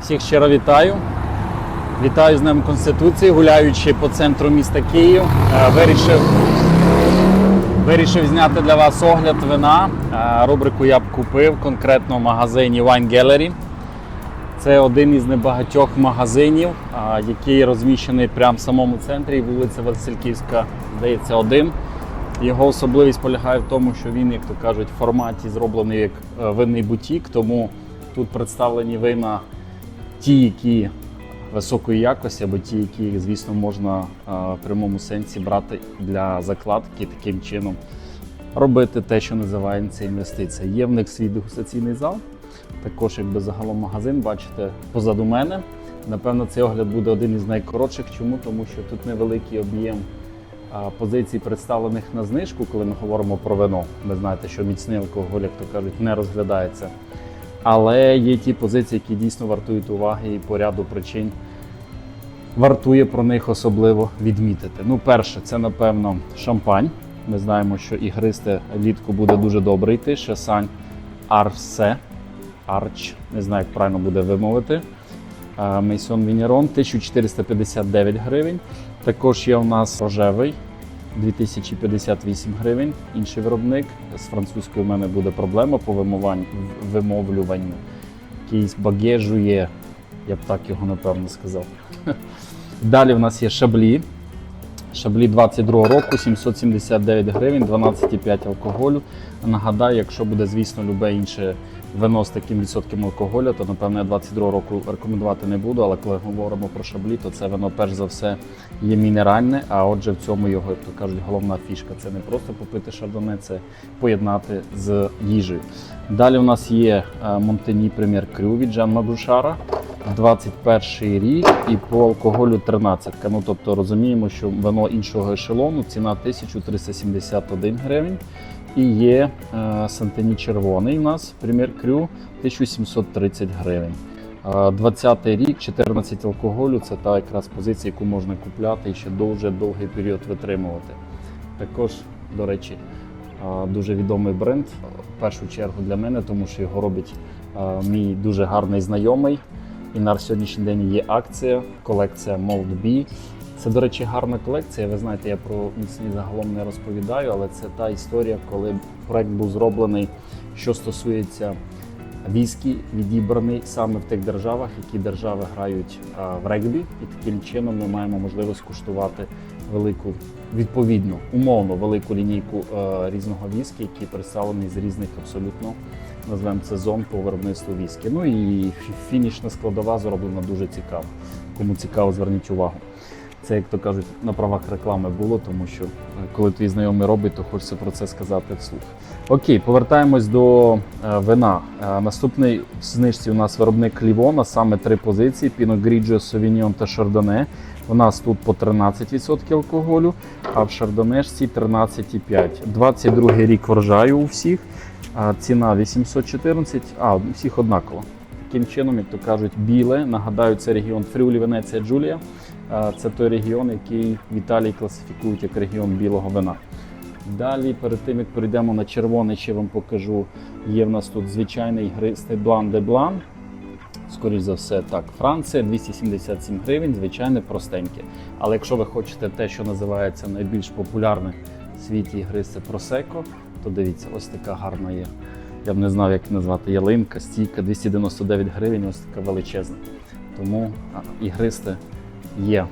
Всіх щиро вітаю. Вітаю з Днем Конституції, гуляючи по центру міста Київ. е, Вирішив, вирішив зняти для вас огляд вина. Е, Рубрику я б купив конкретно в магазині Wine Gallery. Це один із небагатьох магазинів, який розміщений прямо в самому центрі, вулиця Васильківська, здається, один. Його особливість полягає в тому, що він, як то кажуть, в форматі зроблений як е, винний бутік, тому тут представлені вина ті, які високої якості, або ті, які, звісно, можна е, в прямому сенсі брати для закладки таким чином. Робити те, що називається інвестиція. Є в них свій дегустаційний зал, також якби загалом магазин, бачите, позаду мене. Напевно, цей огляд буде один із найкоротших. Чому? Тому що тут невеликий об'єм позицій, представлених на знижку, коли ми говоримо про вино. Ви знаєте, що міцний алкоголь, як то кажуть, не розглядається. Але є ті позиції, які дійсно вартують уваги і по ряду причин вартує про них особливо відмітити. Ну, перше, це напевно шампань. Ми знаємо, що ігристе влітку буде дуже добре йти. Шесань Арсе. Арч, не знаю, як правильно буде вимовити. Мейсон Вінірон 1459 гривень. Також є у нас рожевий 2058 гривень. Інший виробник. З французькою в мене буде проблема по вимовлюванню. Якийсь багежує, я б так його напевно сказав. Далі в нас є шаблі. Шаблі 22 року, 779 гривень, 12,5 алкоголю. Нагадаю, якщо буде, звісно, любе інше вино з таким відсотком алкоголю, то напевно я 22 року рекомендувати не буду. Але коли говоримо про шаблі, то це вино перш за все є мінеральне. А отже, в цьому його, як то кажуть, головна фішка це не просто попити шардоне, це поєднати з їжею. Далі у нас є е, Монтені Прем'єр Крю від Жан Мабушара. 21 рік і по алкоголю 13. Ну тобто розуміємо, що вино іншого ешелону, ціна 1371 гривень. І є е, Сантині червоний у нас Прем'єр Крю 1730 гривень. Е, 20 рік, 14 алкоголю це та якраз позиція, яку можна купляти і ще дуже довгий період витримувати. Також, до речі, е, дуже відомий бренд в першу чергу для мене, тому що його робить е, мій дуже гарний знайомий. І на сьогоднішній день є акція, колекція Mold B. Це, до речі, гарна колекція. Ви знаєте, я про міцні загалом не розповідаю, але це та історія, коли проект був зроблений, що стосується віскі, відібраний саме в тих державах, які держави грають в регбі, і таким чином ми маємо можливість куштувати велику, відповідно, умовно велику лінійку е, різного віскі, які представлені з різних абсолютно назвемо це зон по виробництву віскі. Ну і фінішна складова зроблена дуже цікаво. Кому цікаво, зверніть увагу. Це, як то кажуть, на правах реклами було, тому що е, коли твій знайомий робить, то хочеться про це сказати вслух. Окей, повертаємось до е, вина. Е, наступний в знижці у нас виробник Лівона, саме три позиції: Grigio, Sauvignon та Chardonnay. У нас тут по 13% алкоголю, а в шардонежці 13,5. 22 рік врожаю у всіх. Ціна 814, а у всіх однаково. Таким чином, як то кажуть, біле. Нагадаю, це регіон Фріулі, Венеція, Джулія. Це той регіон, який в Італії класифікують як регіон білого вина. Далі, перед тим як перейдемо на червоний, ще вам покажу. Є в нас тут звичайний гристий блан де блан. Скоріше за все, так, Франція 277 гривень, звичайне простеньке. Але якщо ви хочете те, що називається найбільш популярне в світі ігристе просеко, то дивіться, ось така гарна є. Я б не знав, як назвати ялинка, стійка 299 гривень, ось така величезна. Тому ігристе є.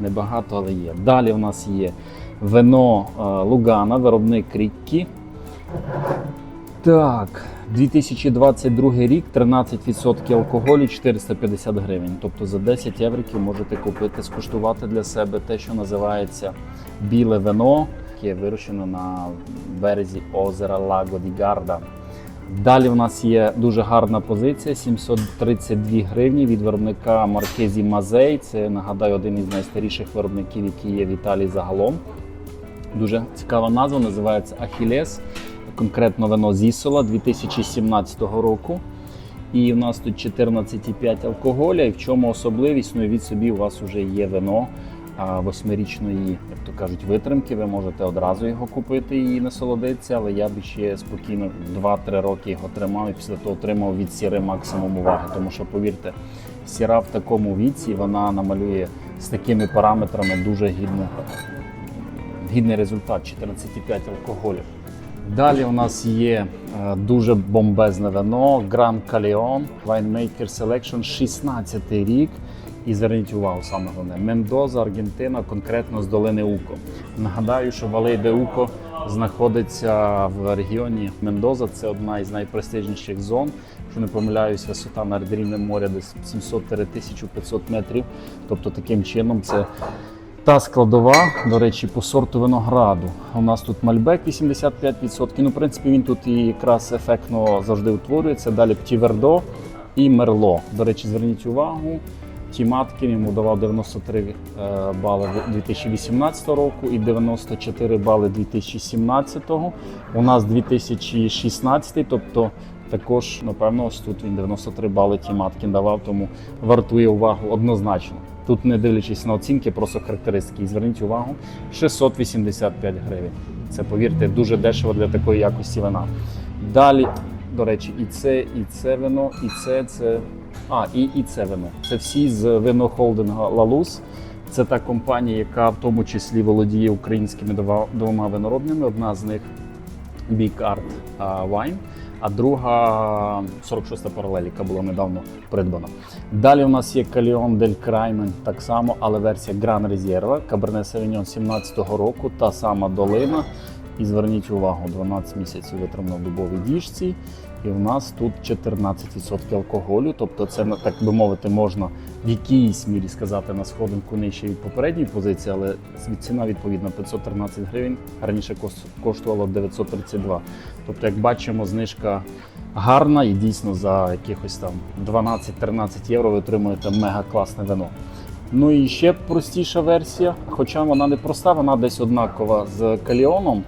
Небагато, але є. Далі у нас є вино е, Лугана, виробник Ріккі. Так, 2022 рік 13% алкоголю 450 гривень. Тобто за 10 євриків можете купити, скуштувати для себе те, що називається біле вино, яке вирощено на березі озера Лаго ді Гарда. Далі в нас є дуже гарна позиція 732 гривні від виробника Маркезі Мазей. Це нагадаю один із найстаріших виробників, які є в Італії загалом. Дуже цікава назва, називається Ахілес. Конкретно вино Зісола 2017 року. І у нас тут 14,5 алкоголя. І в чому особливість? Ну, від собі у вас вже є вино восьмирічної, як то кажуть, витримки. Ви можете одразу його купити і насолодитися, але я б ще спокійно 2-3 роки його тримав і після того отримав від сіри максимум уваги. Тому що, повірте, сіра в такому віці вона намалює з такими параметрами дуже гідну, гідний результат 14,5 алкоголю. Далі у нас є е, дуже бомбезне вино Grand Caleon Winemaker Selection 16 рік. І зверніть увагу саме головне. Мендоза, Аргентина, конкретно з долини Уко. Нагадаю, що Валей де Уко знаходиться в регіоні Мендоза. Це одна із найпрестижніших зон. Якщо не помиляюсь, висота над рівнем моря десь 700-1500 метрів. Тобто таким чином це та складова, до речі, по сорту винограду. У нас тут мальбек 85%. Ну, в принципі, він тут і якраз ефектно завжди утворюється. Далі птівердо і мерло. До речі, зверніть увагу. Ті матки йому давав 93 е, бали 2018 року і 94 бали 2017. У нас 2016, тобто також, напевно, ось тут він 93 бали ті матки давав, тому вартує увагу однозначно. Тут, не дивлячись на оцінки, просто характеристики. І зверніть увагу, 685 гривень. Це, повірте, дуже дешево для такої якості вина. Далі, до речі, і це, і це вино, і це, це. А, і, і це вино. Це всі з винохолдинга Лалус. Це та компанія, яка в тому числі володіє українськими двома виноробнями. Одна з них Big Art Wine, а друга 46-та паралель, яка була недавно придбана. Далі у нас є Каліон Дель Краймен, так само, але версія Gran Reserva, Cabernet Sauvignon 17-го року, та сама долина. І зверніть увагу, 12 місяців витримано в дубовій діжці. І в нас тут 14% алкоголю. Тобто, це так би мовити, можна в якійсь мірі сказати на сходинку нижче від попередньої позиції, але ціна відповідно 513 гривень. Раніше коштувало 932. Тобто, як бачимо, знижка гарна і дійсно за якихось там 12-13 євро ви отримуєте мега класне вино. Ну і ще простіша версія, хоча вона не проста, вона десь однакова з Каліоном.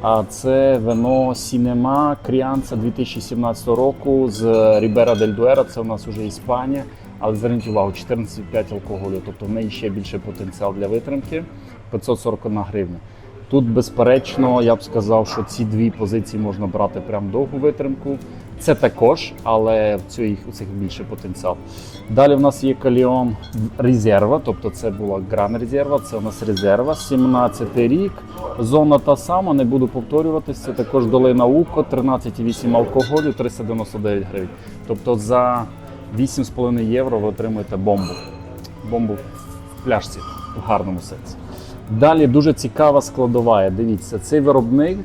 А це вино Сінема Кріанца 2017 року з Рібера дель Дуера. Це у нас вже Іспанія. Але зверніть увагу, 14,5 алкоголю, тобто в неї ще більше потенціал для витримки 541 гривня. Тут, безперечно, я б сказав, що ці дві позиції можна брати прям довгу витримку. Це також, але в цих, у цих більше потенціал. Далі в нас є Каліон Резерва, тобто це була Гран Резерва, це у нас резерва, 17 рік. Зона та сама, не буду повторюватися. Це також долина Уко, 13,8 алкоголю, 399 гривень. Тобто за 8,5 євро ви отримуєте бомбу. Бомбу в пляшці в гарному сенсі. Далі дуже цікава складова. Дивіться, цей виробник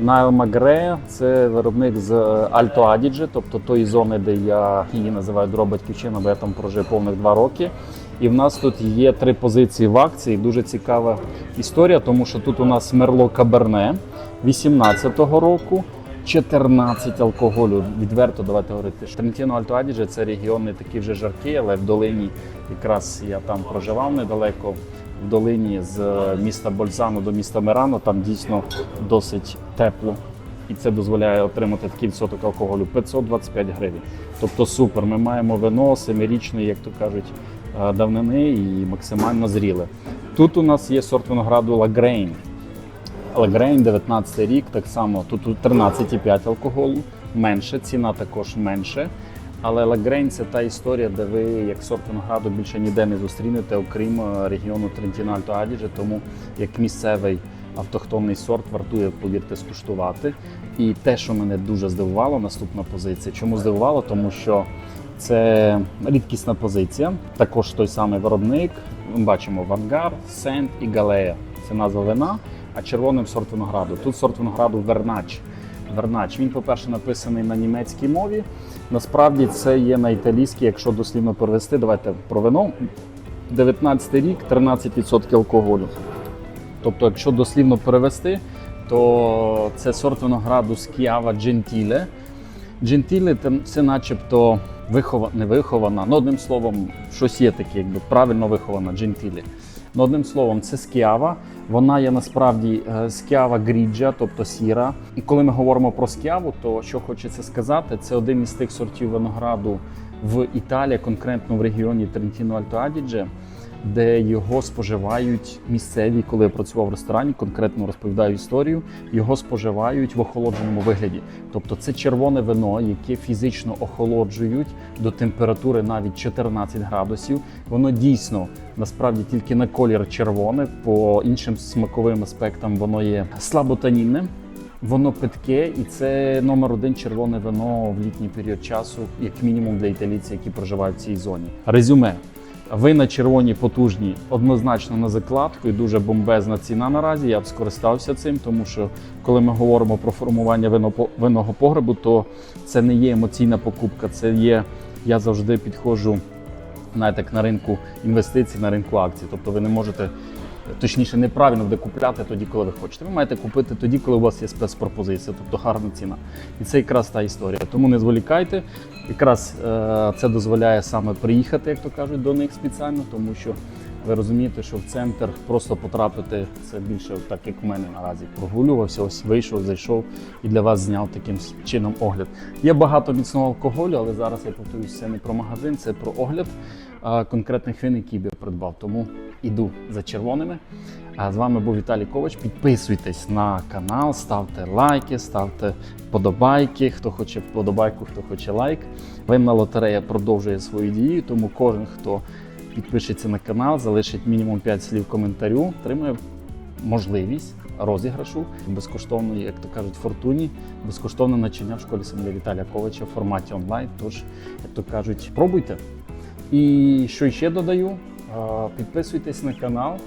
Найл Магре, це виробник з Альто Адідже, тобто тої зони, де я її називаю дрова батьківщина, бо я там прожив повних два роки. І в нас тут є три позиції в акції. Дуже цікава історія, тому що тут у нас Мерло Каберне 18-го року. 14 алкоголю. Відверто давайте говорити. Трентіно Альто Адідже це регіон не такий вже жаркий, але в долині якраз я там проживав недалеко. В долині з міста Бользано до міста Мерано там дійсно досить тепло. І це дозволяє отримати такий відсоток алкоголю 525 гривень. Тобто супер. Ми маємо вино семирічної, як то кажуть, е, давнини і максимально зріле. Тут у нас є сорт винограду Лагрейн. Лагрейн 19 рік, так само тут 13,5 алкоголу, менше, ціна також менше. Але Лагрейн це та історія, де ви як сорт винограду більше ніде не зустрінете, окрім е, регіону Трентіно Альто Адідже, тому як місцевий автохтонний сорт вартує, повірте, скуштувати. І те, що мене дуже здивувало, наступна позиція. Чому здивувало? Тому що це рідкісна позиція, також той самий виробник. Ми бачимо Вангар, Сент і Галея. Це назва вина, а червоним сорт винограду. Тут сорт винограду Вернач. Вернач. Він, по-перше, написаний на німецькій мові. Насправді це є на італійській, якщо дослівно перевести. Давайте про вино. 19 рік, 13% алкоголю. Тобто, якщо дослівно перевести, то це сорт винограду Скіава Джентіле. Джентіле це начебто вихова, не вихована, ну одним словом, щось є таке, якби правильно вихована джентіле. Ну, одним словом, це скіава. Вона є насправді скява скіава гріджа, тобто сіра. І коли ми говоримо про скяву, то що хочеться сказати, це один із тих сортів винограду в Італії, конкретно в регіоні Трентіно Альто Адідже, де його споживають місцеві, коли я працював в ресторані, конкретно розповідаю історію. Його споживають в охолодженому вигляді. Тобто це червоне вино, яке фізично охолоджують до температури навіть 14 градусів. Воно дійсно насправді тільки на колір червоне, по іншим смаковим аспектам воно є слаботанінне. Воно питке, і це номер один червоне вино в літній період часу, як мінімум для італійців, які проживають в цій зоні. Резюме. Вина червоні потужні однозначно на закладку і дуже бомбезна ціна наразі. Я б скористався цим, тому що коли ми говоримо про формування винного погребу, то це не є емоційна покупка. Це є я завжди підходжу знаєте, на ринку інвестицій, на ринку акцій. Тобто ви не можете, точніше, неправильно буде купляти тоді, коли ви хочете. Ви маєте купити тоді, коли у вас є спецпропозиція, тобто гарна ціна. І це якраз та історія. Тому не зволікайте. Якраз е, це дозволяє саме приїхати, як то кажуть, до них спеціально, тому що ви розумієте, що в центр просто потрапити це більше так, як у мене наразі. Прогулювався, ось вийшов, зайшов і для вас зняв таким чином огляд. Є багато міцного алкоголю, але зараз я повторюсь, це не про магазин, це про огляд конкретних вин, які б я придбав. Тому іду за червоними. А з вами був Віталій Ковач. Підписуйтесь на канал, ставте лайки, ставте вподобайки. Хто хоче вподобайку, хто хоче лайк. Винна лотерея продовжує свою дію, тому кожен, хто підпишеться на канал, залишить мінімум 5 слів коментарю, отримує можливість розіграшу безкоштовної, як то кажуть, фортуні, безкоштовне начиня в школі сім'ї Віталія Ковача в форматі онлайн. Тож, як то кажуть, пробуйте. І що ще додаю, підписуйтесь на канал,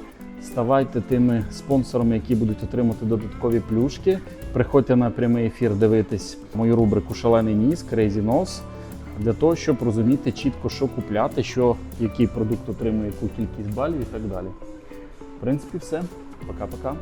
ставайте тими спонсорами, які будуть отримати додаткові плюшки. Приходьте на прямий ефір дивитись мою рубрику Шалений ніс, Crazy Nose, для того, щоб розуміти чітко, що купляти, що, який продукт отримує яку кількість балів і так далі. В принципі, все. Пока-пока.